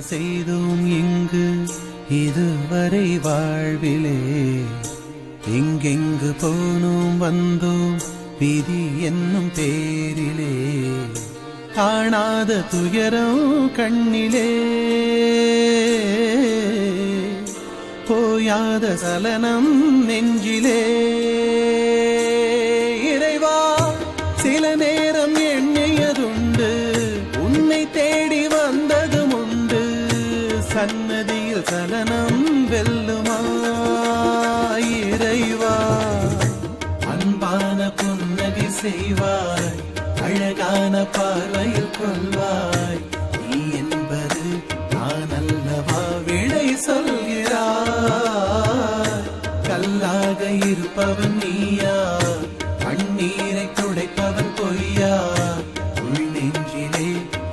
செய்தோம் இங்கு இதுவரை வாழ்விலே. எங்கெங்கு போனோம் வந்தோம் விதி என்னும் பேரிலே. காணாத துயரம் கண்ணிலே. போயாத சலனம் நெஞ்சிலே. இறைவா சில நேரம் சன்னதியில் சலனம் வெல்லுமா இறைவா. அன்பான புன்னகை செய்வாய் அழகான பார்வையில் கொள்வாய். நீ என்பது நான் அல்லவா விடை சொல்கிறாய். கல்லாக இருப்பவன் நீயா கண்ணீரை துடைப்பவன் பொய்யா. உள் நெஞ்சிலே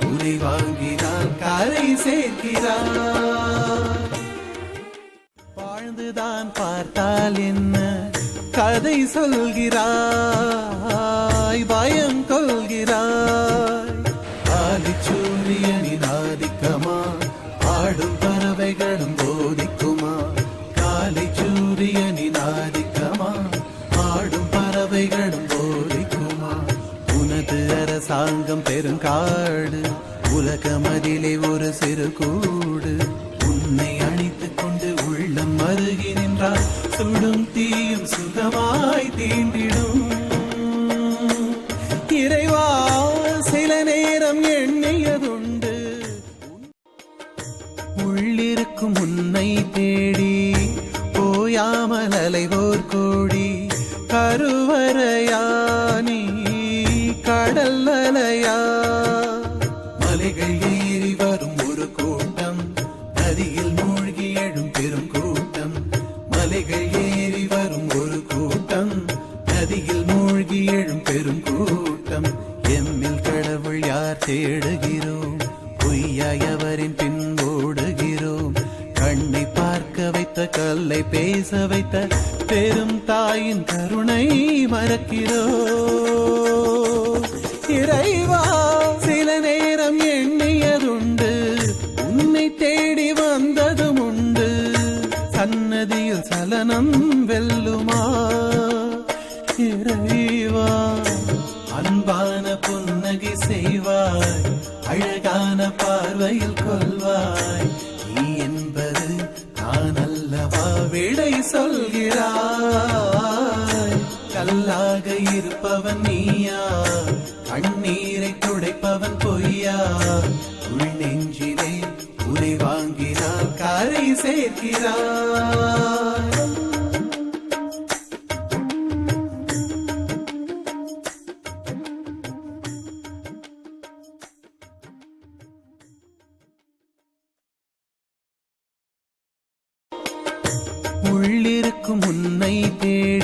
உரை வாங்கினால் கரை சேர்க்கிறான் வாழ்ந்துதான் பார்த்தால் என்ன? கதை சொல்கிறாய் பயம் கொள்கிறாய். ஆதி ஆதிக்கமா? ஆடும் பறவைகளும் போதிக்குமா? காலை சூரியனின் ஆதிக்கமா? ஆடும் பறவைகளும் போதிக்குமா? உனது அரசாங்கம் பெருங்காடு உலகமதிலே ஒரு சிறு கூடு. உள்ளம் சுடும் தீயும் சுகமாய் தீண்டிடும். இறைவா சில நேரம் எண்ணியதுண்டு. உள்ளிருக்கும் உன்னை தேடி போயாமல் அலைவோர் கோடி. கருவறையானி கடல் அலையா? மலைகள் ஏறி வரும் ஒரு கூட்டம் நதியில் மூழ்கி மூழ்கி எழும் பெரும் கூட்டம். எம்மில் கடவுள் யார் தேடுகிறோம்? பொய்யாய் அவரின் பின் ஓடுகிறோம். கண்ணை பார்க்க வைத்த கல்லை பேச வைத்த பெரும் தாயின் கருணை மறக்கிறோம். இறைவா சில நேரம் எண்ணியதுண்டு. உன்னை தேடி வந்ததும் உண்டு. சன்னதியில் சலனம் வெல்லுமா? இறைவா அன்பான புன்னகை செய்வாய். அழகான பார்வையில் கொள்வாய். நீ என்பது நான் அல்லவா விடை சொல்கிறாய். கல்லாக இருப்பவன் நீயா. கண்ணீரை துடைப்பவன் பொய்யா. உள் நெஞ்சிலே உரை வாங்கினால் கரை சேர்க்கிறாய். இருக்கும் உன்னை தேடி